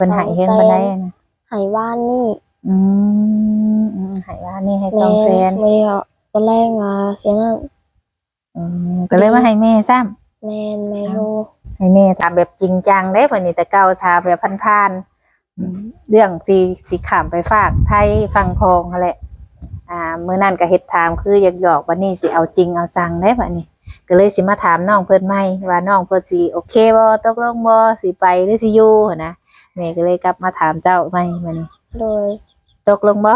เป็นใหายเฮงบันไดอะนะใหายว่านนี่อืมอืมใหายว่านี่ให้สองแสนแม่บ่ได้เอาตอนแรกมาเสียนั่นอืมก็เลยมาให้แม่ซ้ำแม่นแม่โลให้แม่ถามแบบจริงจังได้ป่ะนี่แต่เก่าถามแบบพันๆอืมเรื่องสีสีขามไปฝากไทยฟังคองนั่นแหละ อ่าเมื่อนั่นก็เฮ็ดถามคืออยากหยอกๆวันนี้สิเอาจริงเอาจังได้ป่ะนี่ก็เลยสิมาถามน้องเพิ่นใหม่ว่าน้องเพิ่นสิโอเคบ่ตกลงบ่สิไปหรือสิอยู่หั้นนะ แม่ก็เลยกลับมาถามเจ้าใหม่มานี่โดย ตกลงบ่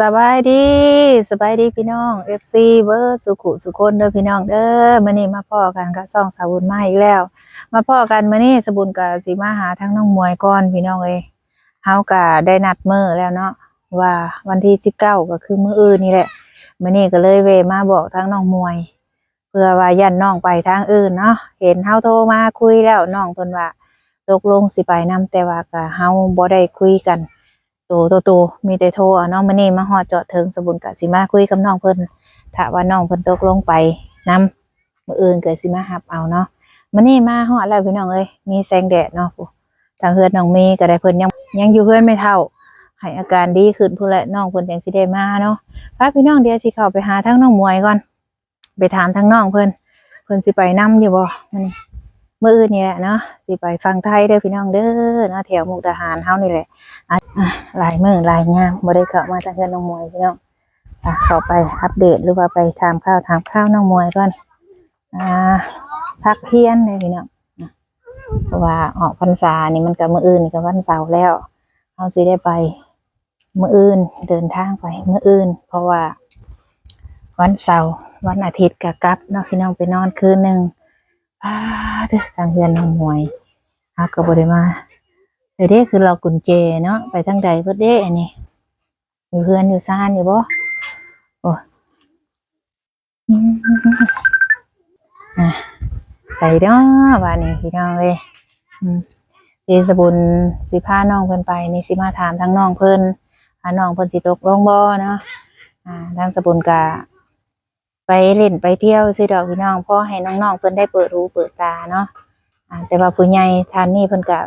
สบายดีสบายดีพี่น้อง FC เบิร์ดสุขุสุคนเด้อพี่น้องเด้อมื้อนี้มาพ้อกันกับซ่องสาวุนมาอีกแล้ว มาพ้อกันมื้อนี้สบุญกับสิมาหาทั้งน้องมวยก่อนพี่น้องเอ้ยเฮาก็ได้นัดมื้อแล้วเนาะว่าวันที่19ก็คือมื้ออื่นนี่แหละมื้อนี้ก็เลยเวมาบอกทั้งน้องมวย เพื่อว่ายันน้องไปทางอื่นเนาะเห็นเฮาโทรมาคุยแล้วน้องเพิ่นว่าตกลงสิไปนํแต่ว่าก็เฮาบ่ได้คุยกัน โตโตโตมีแต่โทรเอาน้องมานี่มาฮอดเจาะเทิงสบุญกะสิมาคุยกับน้องเพิ่นถ้าว่าน้องเพิ่นตกลงไปนำมืออื่นเก็สิมารับเอาเนาะมานี่มาฮอดแล้วพี่น้องเอ้ยมีแสงแดดเนาะผู้ทางเฮือนน้องมย์ก็ได้เพิ่นยังยังอยู่เฮือนไม่เท่าให้อาการดีขึ้นพุ่นและน้องเพิ่นจังสิได้มาเนาะพาพี่น้องเดี๋ยวสิเข้าไปหาทั้งน้องมวยก่อน ไปถามทั้งน้องเพิ่นเพิ่นสิไปนํอยู่บ่มื้อนี้ มื้ออื่นนี่แหละเนาะสิไปฟังไทยเด้อพี่น้องเด้อเนาะแถวมุกดาหารเฮานี่แหละหลายมือหลายงามบ่ได้เข้ามาจากเพื่อนน้องมวยพี่น้องอะเข้าไปอัปเดตหรือว่าไปถามข้าวถามข้าวน้องมวยก่อนอ่าพักเพียนเลยพี่น้องเพราะว่าออกพรรษานี่มันก็มื้ออื่นนี่ก็วันเสาร์แล้วเอาสิได้ไปมื้ออื่นเดินทางไปมื้ออื่น เพราะว่าวันเสาร์วันอาทิตย์ก็กลับเนาะพี่น้องไปนอนคืนหนึ่ง อ่าเด้อทางเพื่อนน้องมวยเอาก็บ่ได้มาเดี๋ยวเด้คือเรากุญแจเนาะไปทางใดเพิ่นเด้อันนี้อยู่เพื่อนอยู่ซ่านอยู่บ่โอ้อะใส่เนาะว่านี่พี่น้องเอ้ยอืมสิสบุญสิพาน้องเพิ่นไปนี่สิมาถามทางน้องเพิ่นหาน้องเพิ่นสิตกลงบ่เนาะอ่าทางสบุญกะ ไปเล่นไปเที่ยวสิดอกพี่น้องเพอให้น้องๆเพิ่นได้เปิดหูเปิดตาเนาะอ่าแต่ว่าผู้ใหญ่ทานนี้เพิ่นกะ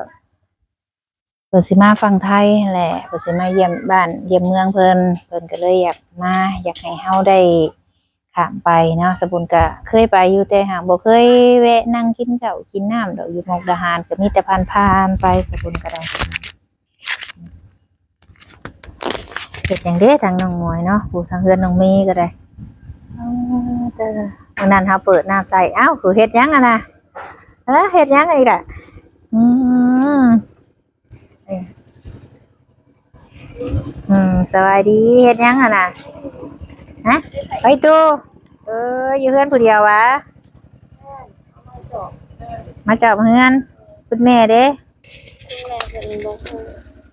เพิ่นสิมาฟังไทยแหละเพิ่นสิมาเยี่ยมบ้านเยี่ยมเมืองเพิ่นเพิ่นก็เลยอยากมาอยากให้เฮาได้ข้ามไปเนาะสบุญก็เคยไปอยู่แต่หากบ่เคยแวะนั่งกินข้ากินน้ำดอกอยู่มกดาหารก็มีแต่ผ่านไปสบุญก็ได้เฮ็ดหยังเด้ทางน้องมวยเนาะผู้ทางเฮือนน้องมีก็ได้ วันนั้นเฮาเปิดน้ำใส่อ้าวคือเฮ็ดหยังอะนะเออเฮ็ดหยังอีกล่ะอืมอืมสวัสดีเฮ็ดหยังอะน่ะฮะไปตู้เอออยู่เฮือนผู้เดียววะมาจับเฮือนคุณแม่เด้แม่เป็นลง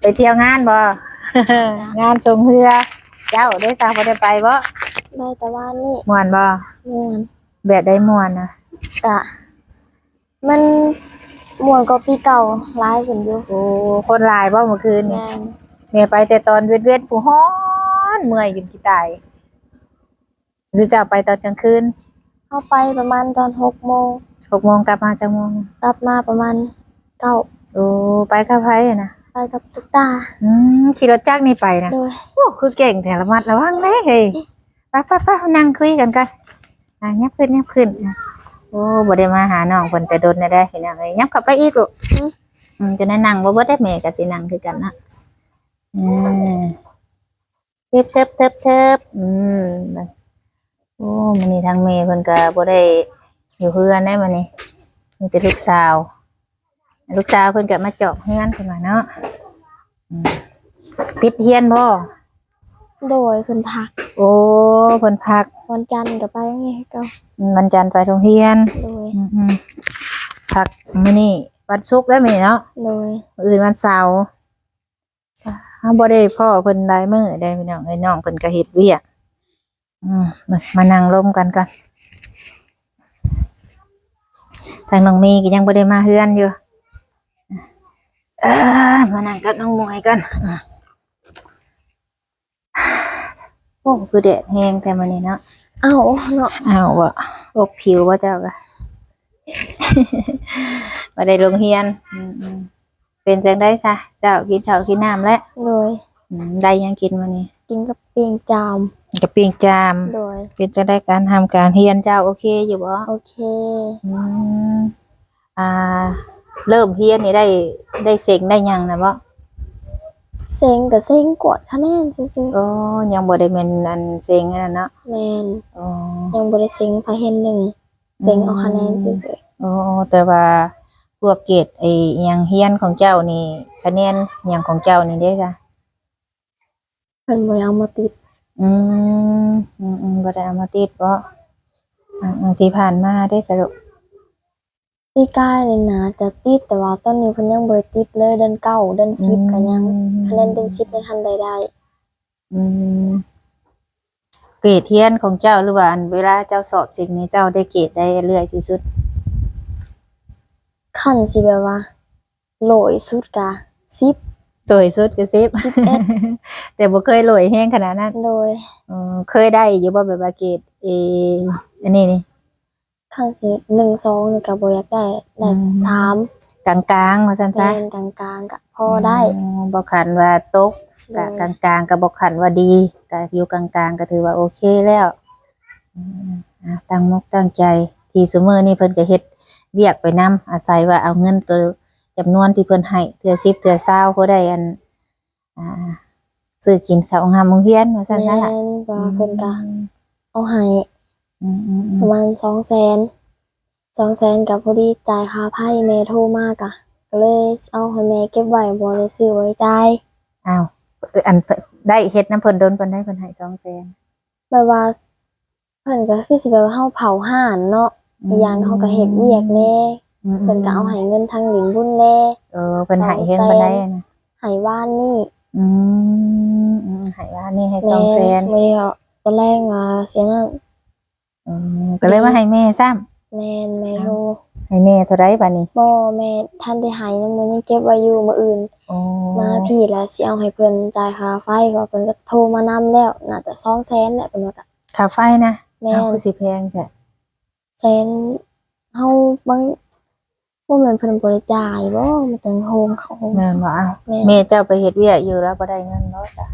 ไปเที่ยวงานบ่งานส่งเรือเจ้าได้ซาบ่ได้ไปบ่ ได้แต่ว่านี่ม่วนบ่ม่วนแบบได้ม่วนนะกะ มันม่วนก็ปีเก่าร้ายขึ้นอยู่โอ้คนหลายบ่เมื่อคืนนี่แม่นแม่ไปแต่ตอนเวทๆผู้ฮ้อนเมื่อยจนสิตายสิเจ้าไปตอนกลางคืนเข้าไปประมาณตอนหกโมง6โมงกลับมาจังโมงกลับมาประมาณเก้าโอ้ไปกับไผอะนะไปกับตุ๊กตา อืมขี่รถจักรนี่ไปนะโดยโอ้คือเก่งแต่ละมัดระวังเลยเฮ้ยไปไปไปนั่งคุยกันกันอะยับขึ้นยับขึ้นอะโอ้บ่ได้มาหาน้องเพิ่นแต่โดนได้ได้เห็นยังไงยับเข้าไปอีกลูกอืมจะได้นั่งบ่เบิดได้แม่ก็สินั่งคือกันนะอืมเทิบเทิบเทิบเทิบอืมโอ้มื้อนี้ทางแม่เพิ่นก็บ่ได้อยู่เฮือนได้มื้อนี้มีแต่ลูกสาว ลูกสาวเพิ่นก็มาเจาะเฮือนเพิ่นว่าเนาะอืมปิดเฮียนบ่ โดยเพิ่นพักโอ้เพิ่นพักวันจันทร์ก็ไปไงก็วันจันทร์ไปโรงเรียนโดยอืมๆพักมื้อนี้วันศุกร์แล้วมื้อนี้เนาะโดยมื้ออื่นวันเสาร์เฮาบ่ได้พ่อเพิ่นได้มื้อได้พี่น้องไอ้น้องเพิ่นก็เฮ็ดเวียกอืมมามานั่งร่มกันก่อนทางน้องมีก็ยังบ่ได้มาเฮือนอยู่เออมานั่งกับน้องมวยกันอืม โอ้คือแดดแห้งแต่มื้อนี้เนาะเอ้าเนาะเอาบ่อบผิวบ่เจ้าก็บ่ได้ลงเฮียนอืมๆเป็นจังได๋ซะเจ้ากินข้าวกินน้ำแล้วโดยอืมได้หยังกินมื้อนี้กินกับเปียงจามกับปิ้งจาม โดย เป็นจังได๋การทำการเฮียนเจ้าโอเคอยู่บ่โอเค อืมอ่า เริ่มเฮียนนี่ได้ได้เซ็งได้หยังนะบ่ เซ็งกับเซ็งกดคะแนนซื่อโอ้ยังบ่ได้แม่นอันเซ็งอันนั้นเนาะๆแมนอ๋อยังบ่ได้เซ็งพาเห็นหนึ่งเซ็งเอาคะแนนซื่อโอ้แต่ว่าพวกเกรดไอ้หยังเฮียนของเจ้านี่คะแนนหยังของเจ้านี่เด้จ้ะๆเพิ่นบ่ได้เอามาติดอืมอืมอืมบ่ได้เอามาติดบ่อ่าๆที่ผ่านมาได้สรุป พี่ก้ายเลยนะจะติดแต่ว่าตอนนี้เพิ่นยังบ่ได้ติดเลยเดือนเก้าเดือนสิบก็ยังคะแนนเดือนสิบได้ทันใดได้อืมเกรดเฮียนของเจ้าหรือว่าอันเวลาเจ้าสอบสิ่งนี้เจ้าได้เกรดได้เรื่อยที่สุด ขั้นสิแบบว่าโหลยสุดกะ10ตัวสุดก็สิบ11แต่บ่เคยรวยแห้งขนาดนั้นโดยเออเคยได้อยู่บ่แบบว่าเกรดเออันนี้นี่ ขั้นสิ1 2นี่ก็บ่อยากได้ได้อืม สามกลางๆว่าซั่นแมซะนกลางๆก็พอได้อ๋อบ่ขันว่าตกโดกะยกลางๆก็บ่ขันว่าดีก็อยู่กลางๆก็ถือว่าโอเคแล้วอืมอะตั้งมกตั้งใจ ที่ซุมื้อนี้เพิ่นก็เฮ็ดเวียกไปนํอาศัยว่าเอาเงินตัวจำนวนที่เพิ่นให้เทื่อ10เทื่อ20เขาได้อันอ่าซื้อกินข้าวหามโรงเรียนว่าซั่นซะล่ะแม่นว่าเพิ่นก็เอาให้ อืมอืมอืประมมาณ200,000 200,000ก็พอดีจ่ายค่าไผแม่โทรมากะก็เลยเอาให้แม่เก็บไว้บ่ได้ซื้อไว้จ่ายอ้าวเอออันเพิ่นได้เฮ็ดน้ำเพิ่นโดนเพิ่นได้เพิ่นให้200,000แบบว่าเพิ่นก็คือสิแบบว่าเฮาเผาห่านเนาะอีกอย่างเฮาก็เฮ็ดเวียกแน่อืมเพิ่นก็เอาให้เงินทางหลินบุญแน่ เออเพิ่นให้เฮ็ดเพิ่นได้นะให้ว่านนี่อืมอืมให้ว่านี่ให้แม่200,000บ่ได้เอาตอนแรกว่าเสียนั่น อืมก็เลยมาให้แม่ซ้ำแม่นแม่โทรให้แม่เท่าไรบัดนี้บ่แม่ท่านได้ให้นำมันยังเก็บไว้อยู่มื้ออื่นโอ้มาพี่แล้วสิเอาให้เพิ่นจ่ายค่าไฟก็เพิ่นก็โทรมานำแล้วน่าจะ200,000แหละเพิ่นว่าก็ค่าไฟนะแม่เอาน คือสิแพงแท้แสนเฮาบางบ่แม่นเพิ่นบ่ได้จ่ายบ่มันจังโฮมเขาแม่นบ่เอาแม่แม่เจ้าไปเฮ็ดเวียกอยู่แล้วบ่ได้เงินเนาะจ้ะ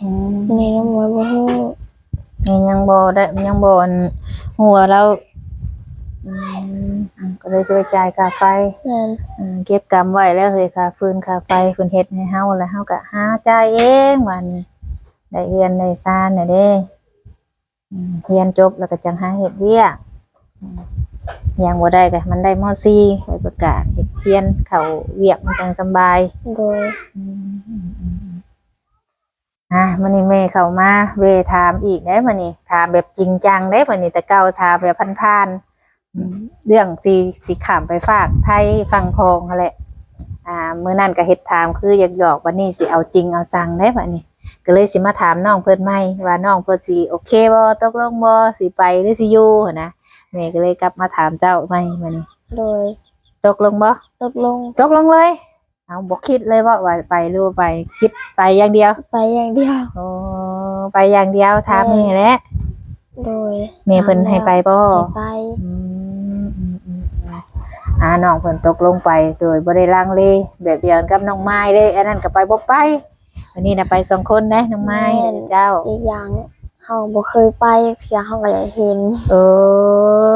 อืมในน้ำมวยบ่ฮู้นี่ ยังบ่ได้ยังบ่อันหัวเราอืมอืมก็เลยสิไปจ่ายค่าไฟแม่นอืมเก็บกำไว้แล้วเฮ้ยค่าฟืนค่าไฟเพิ่นเฮ็ดให้เฮาแล้วเฮาก็หาจ่ายเองวันนี้ได้เรียนได้ซ่านน่ะเด้อืมเรียนจบแล้วก็จังหาเฮ็ดเวียกอืมยังบ่ได้ก็มันได้ม .4 ไปประกาศเฮ็ดเรียนเข้าเวียกมันจังสำบายโดย อืมอืมอืมอะมันนี่แม่เข้ามาเวถามอีกได้มันนี่ถามแบบจริงจังได้มันนี่แต่เก่าถามแบบพันๆอืมเรื่องที่สิขามไปฝากไทยฟังคองนั่นแหละอ่าเมื่อนั้นก็เฮ็ดถามคืออยากหยอกๆวันนี้สิเอาจริงเอาจังได้บัดนี้ก็เลยสิมาถามน้องเพิ่นใหม่ว่าน้องเพิ่นสิโอเคบ่ตกลงบ่สิไปหรือสิอยู่หั้นนะแม่ก็เลยกลับมาถามเจ้าใหม่บัดนี้โดยตกลงบ่ตกลงตกลงเลย เอาบอกคิดเลยว่าว่าไปหรือว่าไปคิดไปอย่างเดียวไปอย่างเดียว โอ้ไปอย่างเดียวถามแม่แหล้วโดยแม่เพิ่นให้ไปบ่ให้ไป อืมอืมอืมอืมอ่าน้องเพิ่นตกลงไปโดยบ่ได้ลังเลแบบเดียวกับน้องไม้เลยอันนั้นก็ไปบ่ไปวันนี้น่ะไปสองคนนะน้องไม้เจ้า อีกอย่างเฮาบ่เคยไปเที่ยเฮาก็อยากเห็น เอ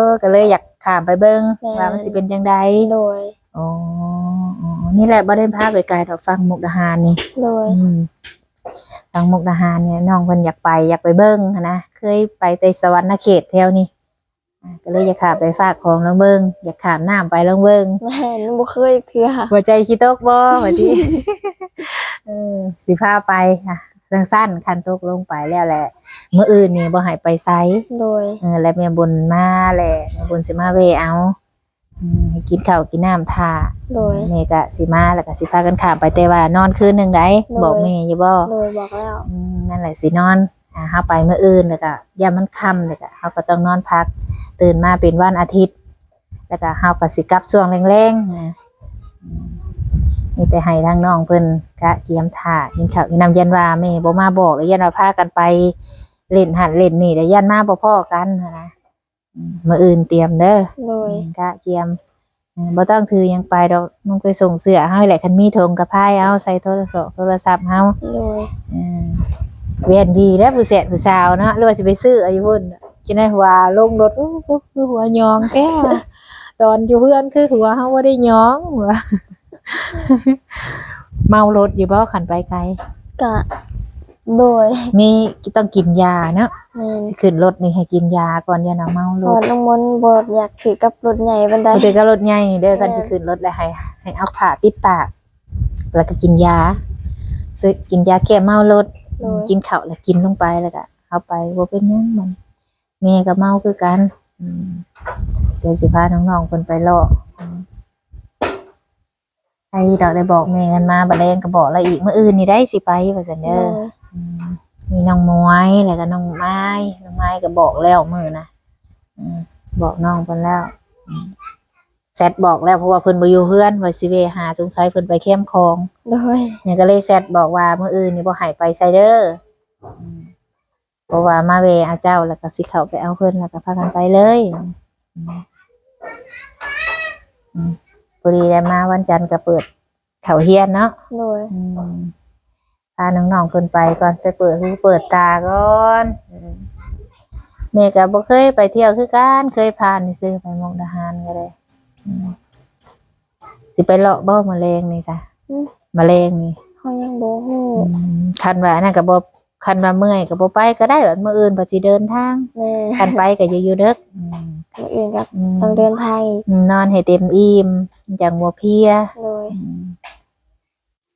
อ ก็เลยอยากข้ามไปเบิ่งแม่น ว่ามันสิเป็นจังไดโดย อ๋ออ๋อ นี่แหละบ่ได้พาไปไกลดอกฟังมุกดาหารนี่โดย อืมทางมุกดาหารเนี่ยน้องเพิ่นอยากไปอยากไปเบิ่งหั้นนะเคยไปแต่สวรรค์เขตแถวนี้อ่าก็เลยอยากข้ามไปฝากของลองเบิ่งอยากข้ามน้ำไปลองเบิ่ง แม่นบ่เคยเทื่อหัวใจคิดตกบ่ว่าที่ เออสิพาไปค่ะจังสั้นคันตกลงไปแล้วแหละมื้ออื่นนี่บ่ให้ไปไสโดย เออแล้วแม่บุญมาแหละแม่บุญสิมาเวเอา อืมให้กินข้าวกินน้ำท่าโดย แม่ก็สิมาแล้วก็สิพากันข้ามไปแต่ว่านอนคืนหนึงได้โดย บอกแม่อยู่บ่โดยบอกแล้ว อืมนั่นแหละสินอนอ่าเฮาไปมื้ออื่นแล้วก็ยามมันค่ำแล้วก็เฮาก็ต้องนอนพัก ตื่นมาเป็นวันอาทิตย์ แล้วก็เฮาก็สิกลับช่วงแรงๆนะอืมมีแต่ให้ทางน้องเพิ่นกะเกียมท่ากินข้าวกินน้ำยันว่าแม่บ่มาบอกแล้วยันว่าพากันไปเล่นหันเล่นนี่แล้วยันมาบ่พ้อกันหั้นนะอื มมื้ออื่นเตรียมเด้อโดยกะเกียมอืมบ่ต้องถือหยังไปดอกมึงไปส่งเสื้อเฮาแหละคันมีธงกับพายเอาใส่โทรศัพท์โทรศัพท์เฮาโดยอืมเวียนดีแล้วผู้แสนผู้สาวเนาะหรือว่าสิไปซื้อเอาอยู่พุ่นจะได้หัวลงรถอู้หูคือหัวยองแก้ตอนอยู่เพื่อนคือหัวเฮาบ่ได้ยองหัวเมารถอยู่บ่ขันไปไกลกะ โดยมีต้องกินยาเนาะแม่นสิขึ้นรถนี่ให้กินยาก่อนอย่านะเมารพอถน้องมนต์บ่อยากถือกับรถใหญ่บันได บ่ได้ก็รถใหญ่เด้อกันแม่ สิขึ้นรถแล้วให้ให้เอาผ้าปิดปาก แล้วก็กินยาซื้อกินยาแก้เมารถ โดยกินข้าวแล้วกินลงไปแล้วก็เอาไปบ่เป็นหยังมันแม่ก็เมาคือกัน อืมเดี๋ยวสิพาน้องๆเพิ่นไปเลาะอืมไอ้ดอกได้บอกแม่กันมาบัดแดงก็บอกแล้วอีกมื้ออื่นนี่ได้สิไปว่าซั่นโดเด้อยอื มมีน้องมวยแล้วก็น้องไม้น้องไม้ก็บอกแล้วมื้อนะอืมบอกน้องเพิ่นแล้วอืมแซดบอกแล้วเพราะว่าเพิ่นบ่อยู่เฮือนว่าสิเวหาสงสัยเพิ่นไปเข้มคลองโดยเนี่ยก็เลยแซดบอกว่าเมื่ออื่นนี่บ่ให้ไปไซเดอร์เพราะว่ามาเวเอาเจ้าแล้วก็สิเข้าไปเอาเพิ่นแล้วก็พากันไปเลยอืมอืมพอดีได้มาวันจันทร์ก็เปิดเขาเฮียนเนาะโดยอืม พาน้องๆเพิ่นไปก่อนไปเปิดหูเปิดตาก่อนอืมแม่ก็บ่เคยไปเที่ยวคือกันเคยผ่านนี่ซื้อไปมุกดาหารก็ได้อืมสิไปเลาะบ่แมลงนี่จ้ะอืมแมลงนี่เขายังบ่ฮู้คันว่าอันนั่นก็บ่คันว่าเมื่อยก็บ่ไปก็ได้แบบมื้ออื่นบ่สิเดินทางแม่คันไปก็อย่าอยู่เด้ออืมคนอื่นก็อืมต้องเดินทางอีกนอนให้เต็มอิ่มจังบ่เพลียโดยอืม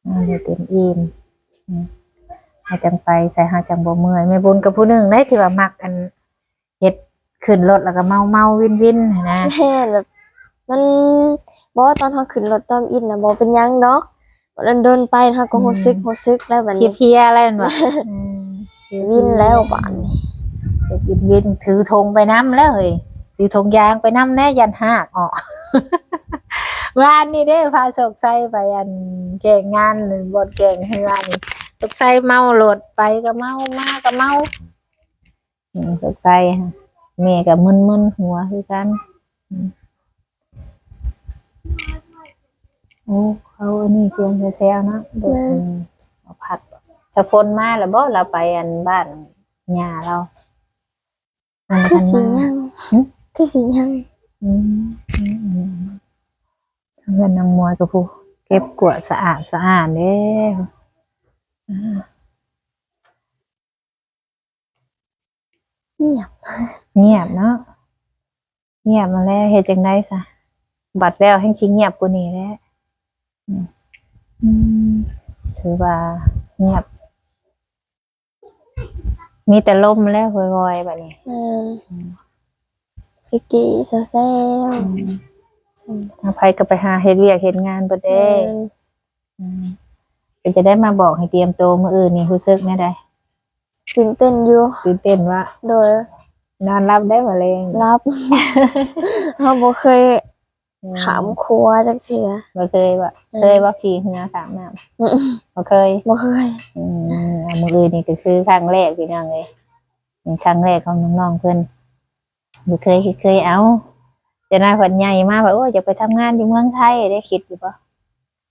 นอนให้เต็มอิ่ม อืมให้จังไปใส่หาจังบ่เมื่อยแม่บุญกับผู้หนึงได้ที่ว่ามักอันเฮ็ดขึ้นรถแล้วก็เมาเมาวินวินหั้นนะแม่แบบมันบ่ว่าตอนเฮาขึ้นรถต้อมอินน่ะบ่เป็นหยังดอกเดินเดินไปเฮาก็รู้สึกรู้สึกแล้วบัดเพลีนี้ยเพลียๆอะไรนั่นวะอืมวินแล้วบาดนี้เฮ็ดวินวินถือธงไปน้ำแล้วเฮ้ยถือธงยางไปน้ำแน่ยันหากออกวานนี่เด้พาโศกไซไปอันแก่งงานบนแก่งเฮือนี่ โศกไซเมาโหลดไปก็เมามาก็เมาอืมโศกไซฮะแม่ก็มึนๆหัวคือกันอืมโอ้เขาอันนี้เสียงแซวๆเนาะเด็กอืมเอาพัดสะพนมาแล้วบ่เราไปอันบ้านย่าเราอันคือทันสิมายังหึคือสิยังอืมอืมอืมเงินนางมวยกับผู้เก็บกวาดสะอาดสะอาดเด้อ่า เงียบ เงียบเนาะเงียบมาแล้วเฮ็ดจังได๋ซะบัดแล้วแห่งสิเงียบกว่านี้แหล้วอืมอืมถือว่าเงียบ มีแต่ลมแล้ววอยๆบัดนี้ แม่นกิกกี้ซะแซ่บถ้าไปก็ไปหาเฮ็ดเวียกเฮ็ดงานบ่แม่ได้นอืม เดี๋ยวจะได้มาบอกให้เตรียมตัวมื้ออื่นนี่รู้สึกแน่ใดตื่นเต้นอยู่ตื่นเต้นว่าโดยนอนรับได้มาเลยรับเฮาบ่เคยขามครัวจักเทื่อบ่เคยว่าเคยว่าขี่เหือสามน้อืมำบ่เคยบ่เคยอืมเอามืออื่นนี่ก็คือครั้งแรกพี่น้องเลยเป็นครั้งแรกของน้องๆเพิ่นบ่เคยเคยเอาจะน่าฝันใหญ่มากว่าโอ้ยอยากไปทำงานอยู่เมืองไทยได้คิดอยู่ปะ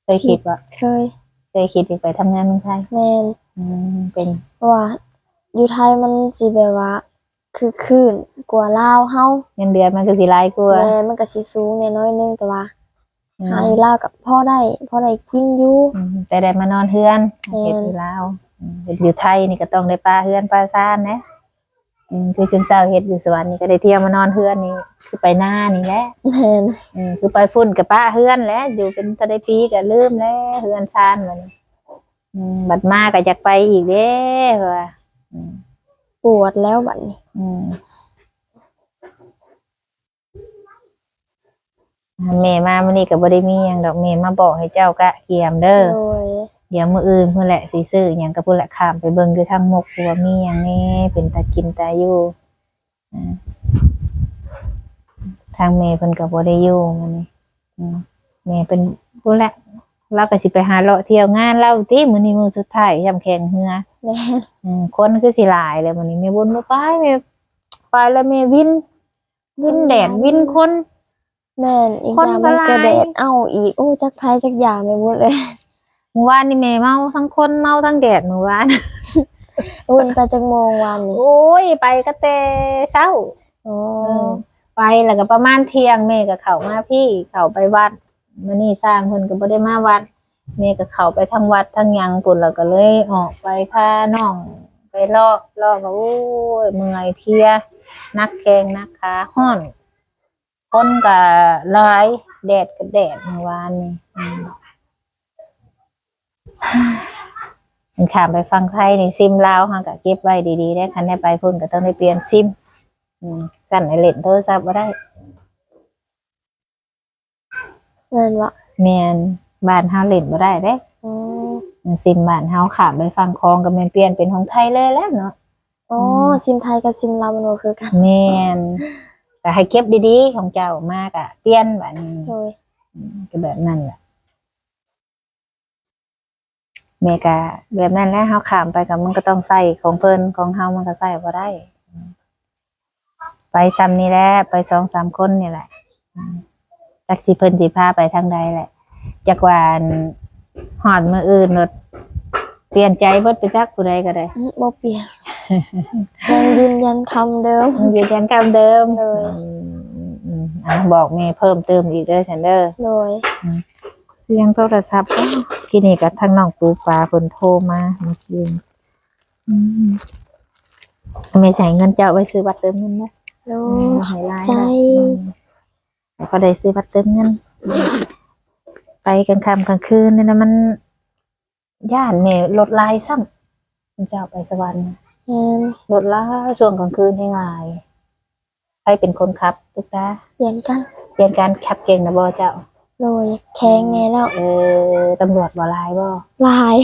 เคยคิดว่าเคย เคยคิดอยากไปทำงานเมืองไทยแม่นอืมเป็นเพราะว่าอยู่ไทยมันสิแบบว่า คือคืนกว่าลาวเฮาเงินเดือนมันก็สิหลายกว่าแม่มันก็สิสูงแน่น้อยนึงแต่ว่าอืหามอยู่ลาวกับพ่อได้พ่อได้กินอยู่ อืมแต่ได้มานอนเฮือนแม่น เฮ็ดอยู่ลาวอืมเฮ็ดอยู่ไทยนี่ก็ต้องได้ป้าเฮือนป้าซ่านนะ อืมคือจุนเจ้าเฮ็ดอยู่สวรรค์นี่ก็ได้เที่ยวมานอนเฮือนนี่คือไปหน้านี่แหละแม่นอืมคือไปพุ่นกับป้าเฮือนแหล้วอยู่เป็นตะได้ปีก็ลืมแล้วเฮือนซ่านมันอืมบัดมาก็อยากไปอีกเด้ว่าอืมปวดแล้วบัดนี้อืมแม่มามื้อนี้ก็บ่ได้มีหยังดอกแม่มาบอกให้เจ้ากะเกียมเด้อ โดย เดี๋ยวมื้ออื่นพุ่นแหละสิซื้อหยังก็พุ่นแหละข้ามไปเบิ่งอยู่ทางมกว่ามีหยังแหน่เป็นตากินตาอยู่อ่าทางแม่เพิ่นก็บ่ได้อยู่มื้อนี้อืมแม่เป็นพุ่นแหละเราก็สิไปหาเลาะเที่ยวงานเราติมื้อนี้มื้อสุดท้ายยามแข่งเรือแม่นอืมคนคือสิหลายเลยมื้อนี้แม่บุญบ่ไปแม่ไปแล้วแม่วิน วินแดดวินคน แม่นอีกคนอย่างก็มันหลายกระเดดเอาอีกโอ้จักไผจักอย่างไม่พูดเลยเมื่อวานนี่แม่เมาทั้งคนเมาทั้งแดดเมื่อวานอุ่นไปจักโมงวันนี้โอ้ยไปก็แต่เช้าโอ้ไปแล้วก็ประมาณเที่ยงแม่ก็เข้ามาพี่เข้าไปวัดมื้อนี้สร้างเพิ่นก็บ่ได้มาวัดแม่ก็เข้าไปทั้งวัดทั้งหยังพุ่นแล้วก็เลยออกไปพาน้อง ไปลอกลอกก็โอ้ยเมื่อยเพลียนักแข้งนักขาฮ้อนคนก็หลายแดดก็แดดเมื่อวานนี่อื มมันขามไปฟังไทยนี่ซิมลาวฮะก็เก็บไว้ดีๆได้คันได้ไปพุ่นก็ต้องได้เปลี่ยนซิมอืมสั่นในเล่นโทรศัพท์บ่ได้แม่นวะแม่นบ้านเฮาเล่นบ่ได้เด้อืมซิมบ้านเฮาขามไปฟังคองก็แม่นเปลี่ยนเป็นของไทยเลยแล้วเนาะโอ้ซิมไทยกับซิมลาวมันบ่คือกันแม่นแต่ให้เก็บดีๆของเจ้ามากอะเปลี่ยนบัดนี้โดยอืมก็แบบนั้นแหละ แม่ก็แบบนั้นแหล้วเฮาขามไปก็มันก็ต้องใส่ของเพิ่นของเฮามันก็ใส่บ่ได้ ไปซ้ำนี่แหละไปสองสามคนนี่แหละอืมจักสิเพิ่นสิพาไปทางใดแหละจักวาอันหอดมืออื่นรถเปลี่ยนใจเบิดไปจักผู้ใดก็ได้อืมบ่เปลี่ยนยังยืนยันคำเดิมยืนยันคำเดิมเลยอืมอืมอะบอกแม่เพิ่มเติมอีกเด้อฉันเด้อโดยเสียงโทรศัพท์อ้าวทีนี้กับทางน้องปูปลาเพิ่นโทรมาเมื่อคืนอืมไม่ใส่เงินเจ้าไว้ซื้อบัตรเติมเงินนะโดอืยมให้หลายใจนะอืมแล้วก็ได้ซื้อบัตรเติมเงิน ไปกลางค่ำกลางคืนนี่นะมันย่านแม่รถลายซ้ำเจ้าไปสวรรค์แม่นรถลายช่วงกลางคืนให้ลายใครเป็นคนขับตุ๊กตาเปลี่ยนกัน เปลี่ยนการขับเก่งนะบ่เจ้า โดยแข็งแน่แล้วเออตำรวจบ่ลายบ่ลาย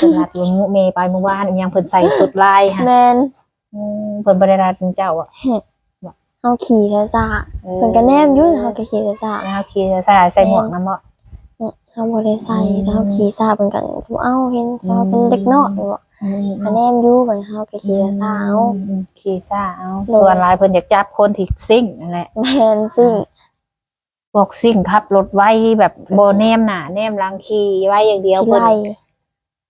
ตำรวจมุเมไปเมื่อวานยังเพิ่นใส่สุดลายฮะแม่นอืมเพิ่นบ่ได้รัดจริงเจ้าอะเฮาขี่ซ่าๆเพิ่นก็แนมอยู่เฮาก็ขี่ซ่าแล้วขี่ใส่ใส่หมวกนำบ่ๆเฮาบ่ได้ใส่อืมแล้วเฮาขี่ซ่าเพิ่นก็สิเอ้าเห็นชอบเป็นเด็กน้อยบ่อืมก็แนมอยู่เพิ่นเฮาก็ขี่ซ่าๆเอาอืมขี่ซ่าเอาโดยส่วนหลายเพิ่นอยากจับคนที่ซิ่งนั่นแหละแม่นซึ่งพ วกซิ่งขับรถไว้แบบบ่แนมหน้าแนมหลังขี่ไว้อย่างเดียวสิเพิ่นไล่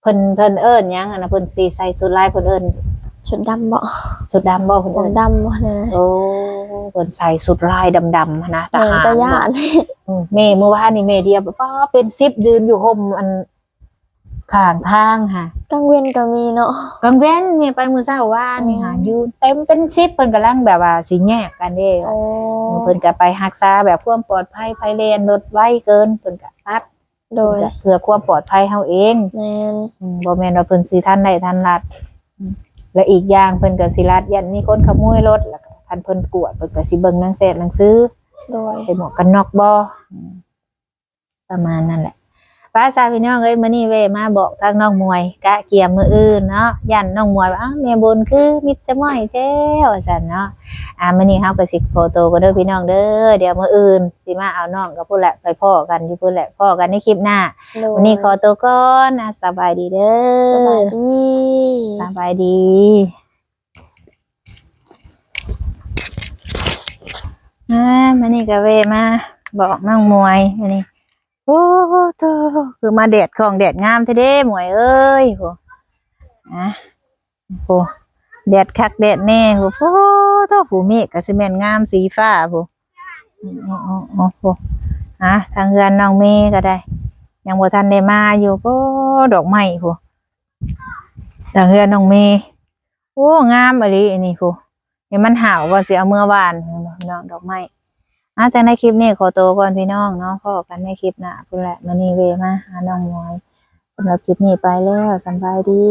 เพิ่นเพิ่นเอิ้นหยังอะนะเพิ่นสิใส่สุดลายเพิ่นเอิ้นชุดดำบ่สุดดำบ่เพิ่นผมเอิ้นดำบ่นั่นนะโอ้เพิ่นใส่สุดลายดำๆหั้นนะทแม่นหารก็ย่าน อืมแม่เมื่อวานนี่แม่เดียวป้าเป็นซิปยืนอยู่ห่มอัน ข้างทางค่ะกลางเว้นก็มีเนาะกลางเว้นแม่ไปมื้อเช้าว่านนี่ค่ะอืมอยู่เต็มเป็นซิปเพิ่นกำลังแบบว่าสิแยกกันเด้โอ้เพิ่นก็ไปรักษาแบบความปลอดภัยภัยเลนรถไว้เกินเพิ่นก็ปัดโดยเพื่อความปลอดภัยเฮาเองแม่นอืมบ่แม่นว่าเพิ่นสิทันได้ทันรัดอืมและอีกอย่างเพิ่นก็สิรัดยันมีคนขโมยรถแล้วก็คันเพิ่นกวดเพิ่นก็สิเบิ่งหนังแซดหนังสือโดยใส่หมวกกันน็อกบ่อืมประมาณนั่นแหละ ป้าสาวพี่น้องเอ้ยมื้อนี้เว้มาบอกทางน้องมวยกะเกียมมื้ออื่นเนาะยันน้องมวยว่าอ้าวแม่บุญคือมิตรสมอยแท้ว่าซั่นเนาะอ่ามื้อนี้เฮาก็สิโฟโต้กันเด้อพี่น้องเด้อเดี๋ยวมื้ออื่นสิมาเอาน้องกับพุ่นแหละไปพ้อกันอยู่พุ่นแหละพ้อกันในคลิปหน้าโดยวันนี้ขอตัวก่อนนะสบายดีเด้อสบายดีสบายดีอ่ามานี่ก็เวมาบอกน้องมวยมานี่ โอ้โหโตคือมาเด็ดของเด็ดงามเท่เด้หมวยเอ้ยโหอะโหเด็ดคักเด็ดแน่โหโอ้โตผู้เมฆก็สิแม่นงามสีฟ้าโหโอ้โอ้โหอะทางเฮือนน้องเมย์ก็ได้ ยังบ่ทันได้มาอยู่ก็ดอกไม้โหทางเฮือนน้องเมย์โอ้งามอะลิอันนี้โหเดี๋ยมันห่าวว่าสิเอาเมื่อวานนบ่พี่น้องดอกไม้ อาจากในคลิปนี้ขอตัวก่อนพี่น้องเนาะพอกันในคลิปหน้าพุ่นแหละมันนีเวมาหาน้องน้อยสำหรับคลิปนี้ไปแล้วสบายดี